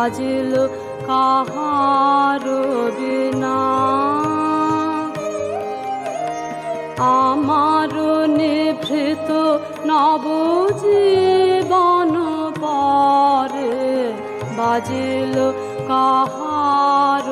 বাজিল কাহার বিনা। আমার নিভৃত নবজীবন পরে বাজিল কাহার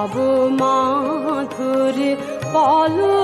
নব মাধুর পলো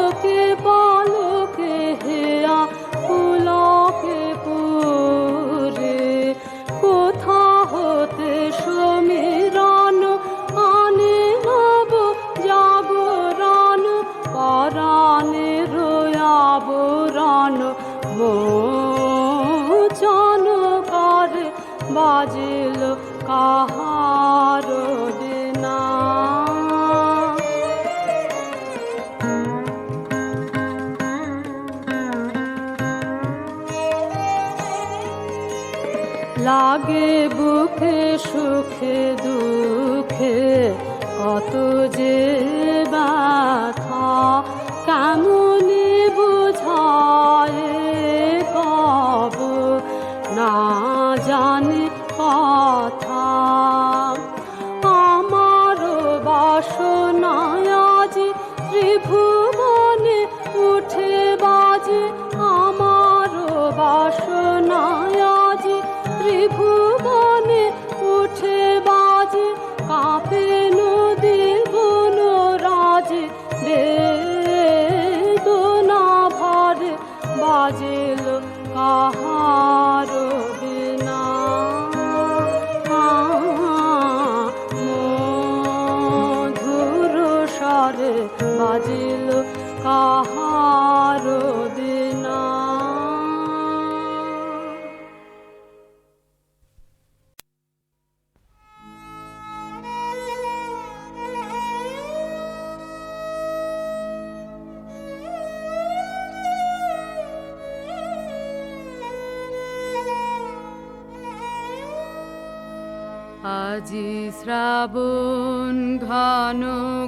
শ্রাবণ ঘন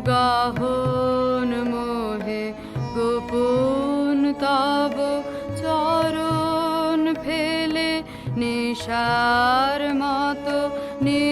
গাহন মোহে গোপন তব চরণ ফেলে নিশার মতো নি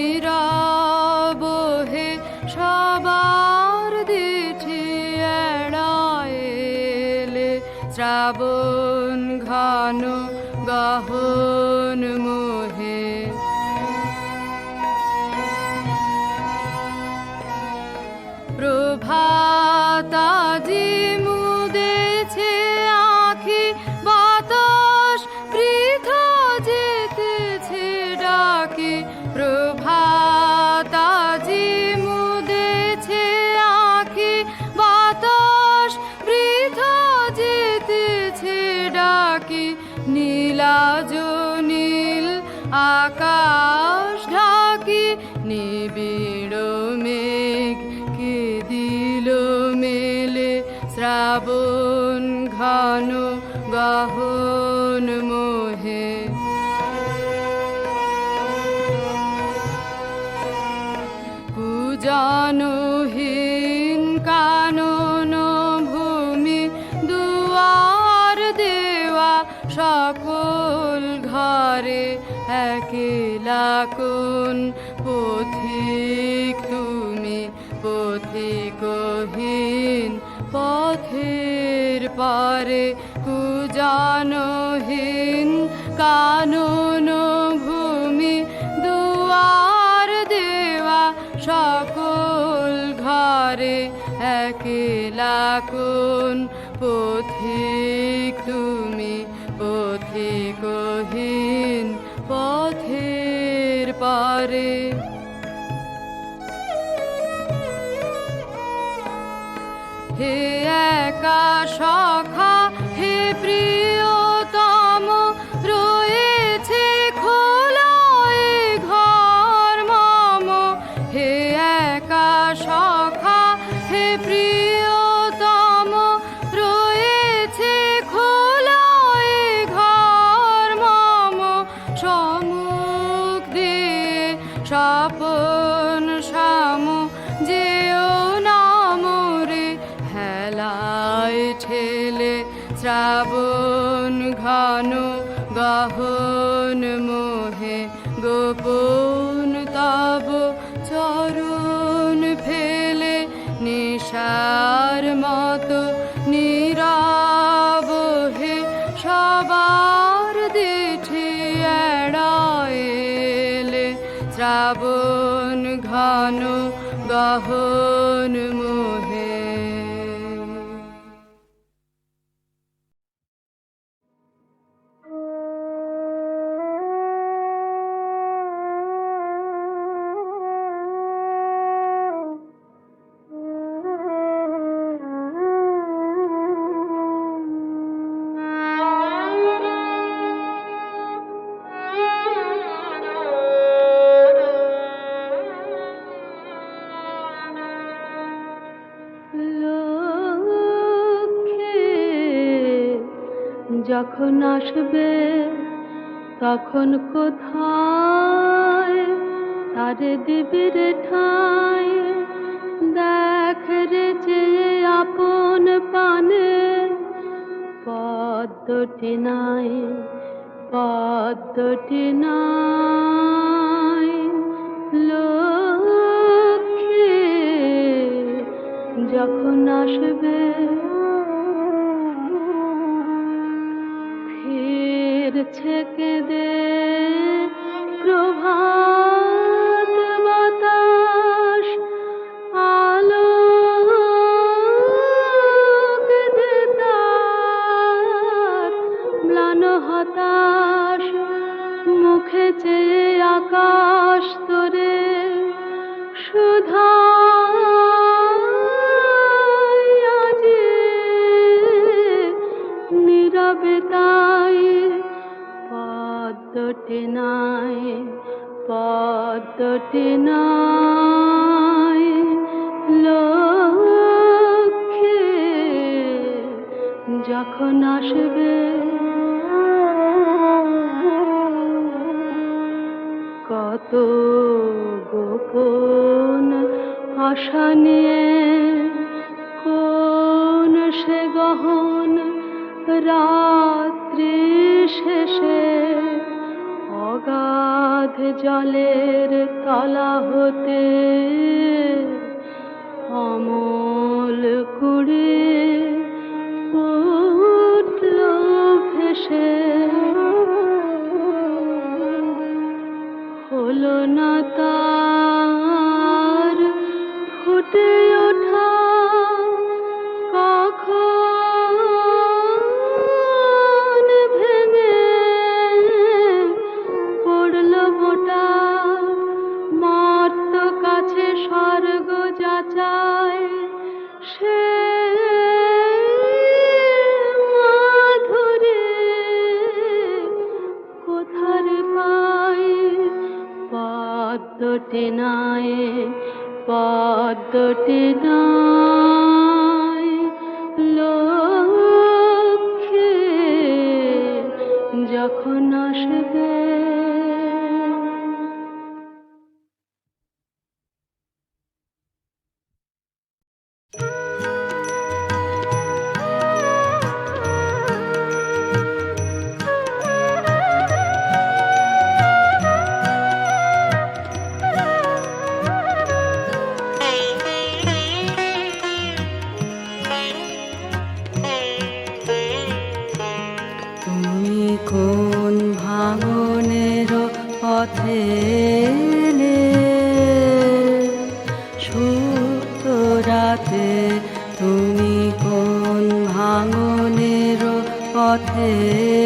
নীলাজ নীল আকাশ ঢাকি নিবিড় মেঘ কে দিল মেলে শ্রাবণ ঘন গহন একলা কোন পথিক তুমি পথিকহীন পথের পারে কুজনহীন, কানন ভূমি, দুয়ার দেওয়া সকল ঘরে একলা কোন পথিক হে একা সখা গহন যখন আসবে, তখন কোথায়? তারে দিবি ঠাই। দেখ রে যে আপন পানে পদ্মটি নাই পদ্মটি নাই। লক্ষ্মী, যখন আসবে ফিরছে কেঁদে পদ্মটি নাই পদ্মটি নাই। লক্ষ্মী যখন আসবে, কত গোপন আশা নিয়ে কোন সে গহন রাত্রি শেষে জলের তলা হতে অমল কুড়ে উঠল ভেসে। হলো না তার পদ্মটি है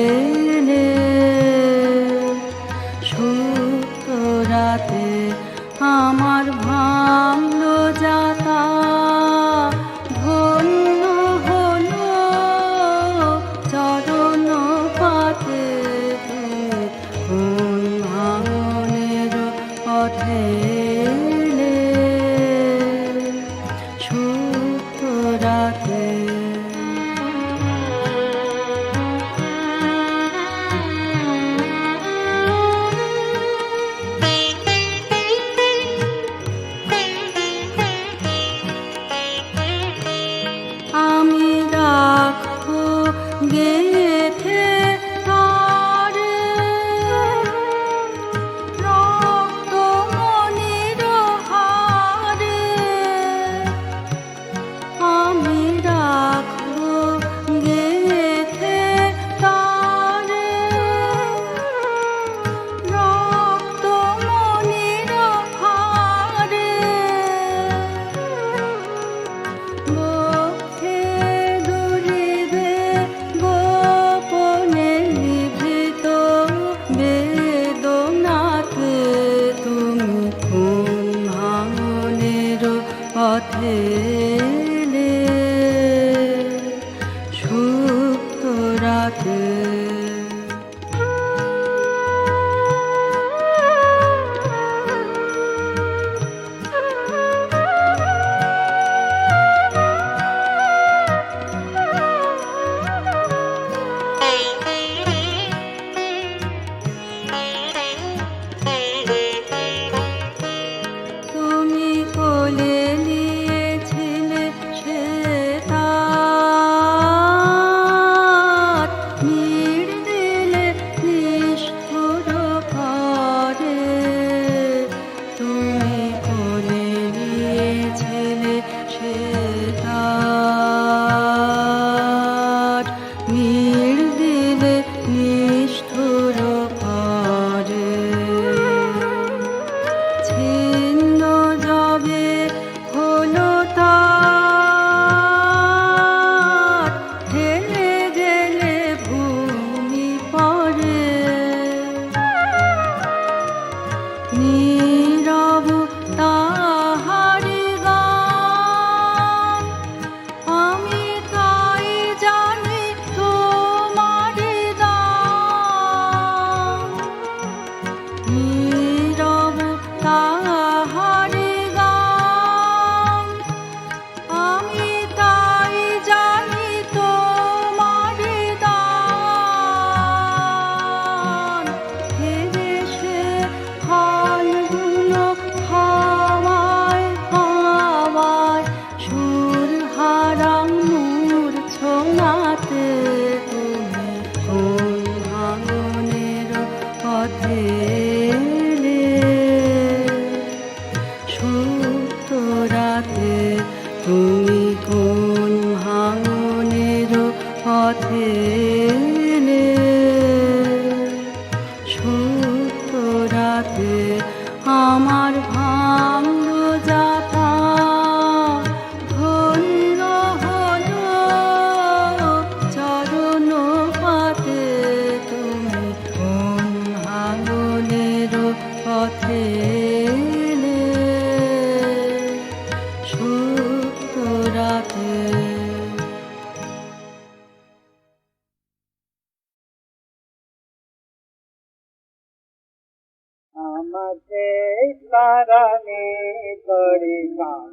rằng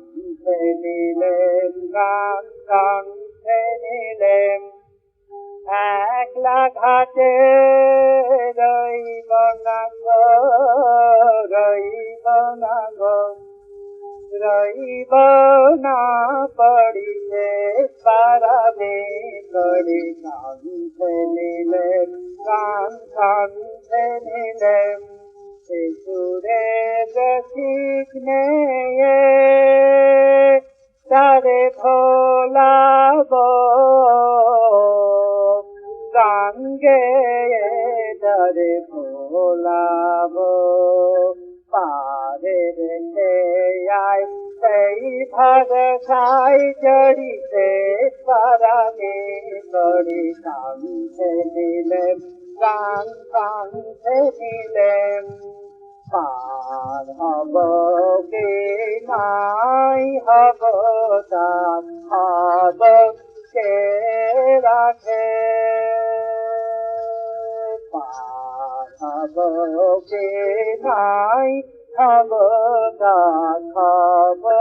thế đi lên các rằng thế đi lên ác lạc hạ chế đời ngang ngơ đời ngang ngơ đời na bơ đi thế ba đã đi đời đi nặng thế đi lên càng càng thế đi ঠিকনে তারে ভোলাব। গঙ্গে তারে ভোলাব। পারে রে আয় সেই ভরসায় জড়িতে পারামে করি কাঙ্গে দিলে কাঙ্গ কাঙ্গে দিলে কাঁধে নিলেন গান কাঁধে নিলেন পার হব কে নাই হব তার হব কে রাখে পার হব কে নাই হব তার হব কে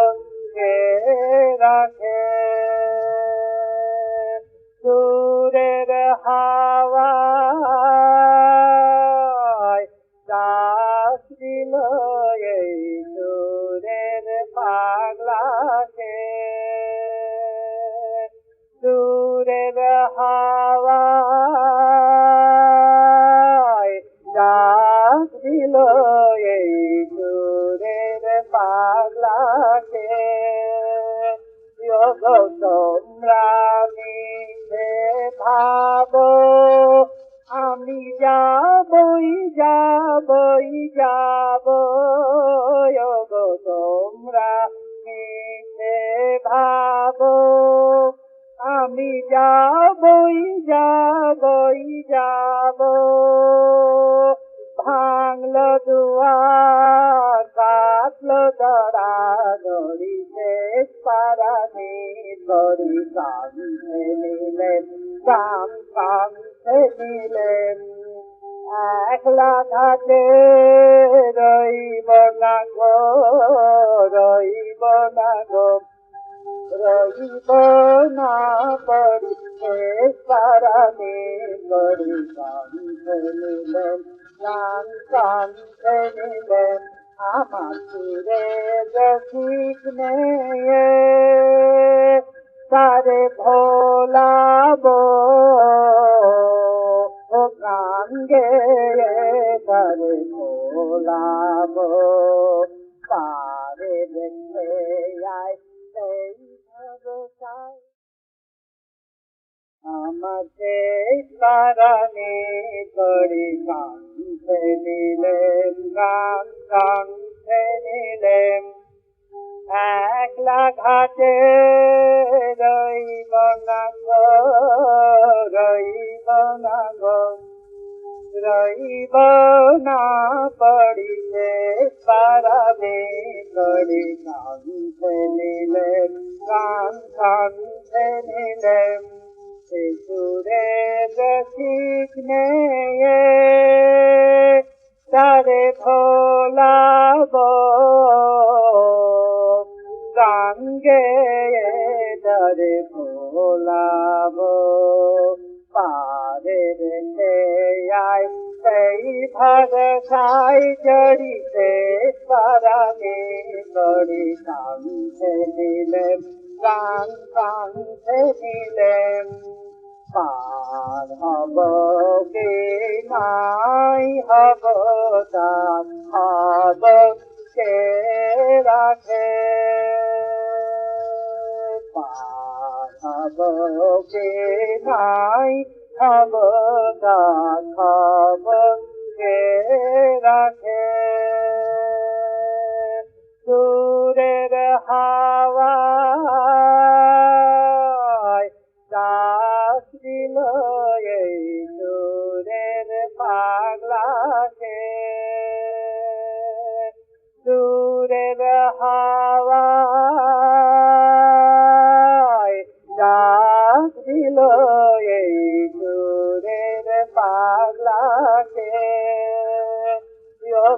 তোমরা মিশে ভাবো, আমি যাবই যাবই যাব গো তোমরা মিশে ভাবো, আমি যাবই যাবই, যাব। ভাঙলো দুয়ার, কাটলো দড়া দড়ি পারানি ঘাটে রইব না গো, রইব না গো, রইব না পড়িতে পারানি করি কাঁধে নিলেন গান কাঁধে নিলেন। ये सारे भोला बो गांगे सारे भोला बो सारे देखे आए। আমাকে তারানি করি কাঁধে নিলেন গান কাঁধে নিলেন। একলা ঘাটে রইব না গো, রইব না গো। রইব না পড়িতে পারাবে করি কাঁধে নিলেন গান কাঁধে নিলেন। শিশুরে রসিক নেয়ে তারে ভোলাব গান গেয়ে তারে ভোলাব পারে রেখে আয় সেই ভরসায় জড়িতে পারানে করি কাঁধে গান কাঁধে নিলেন পার হব কে নাই হব তার হব কে রাখে পার হব কে নাই হব তার হব কে রাখে সুরের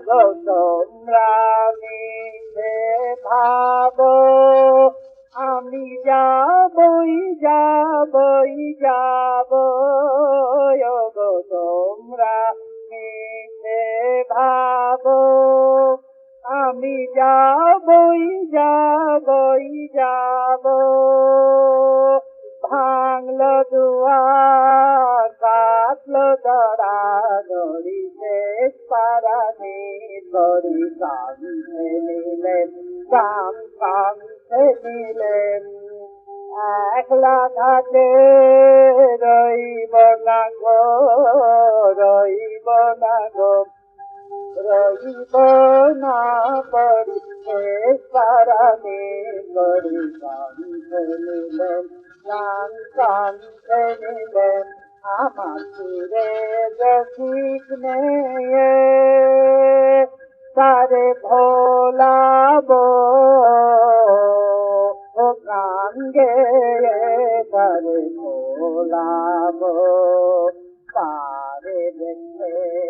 যোগ তোমরা মিশে ভাবো আমি যাবই যাবই যাব গো তোমরা মিশে ভাবো আমি যাবই যাবই, যাব। ভাঙলো দুয়ার দড়ি কাঁধে নিলেন কাম কাঁধে নিলেন একলা ঘাটে রইব না গো রইব না গো রইব না শেষ পারানি করি কান্তে নিলেন গান কান্তে নিলেন আমার সুরে রসিক নেয়ে सारे भोला बो ओ गांगे ये भोला बो सारे देखे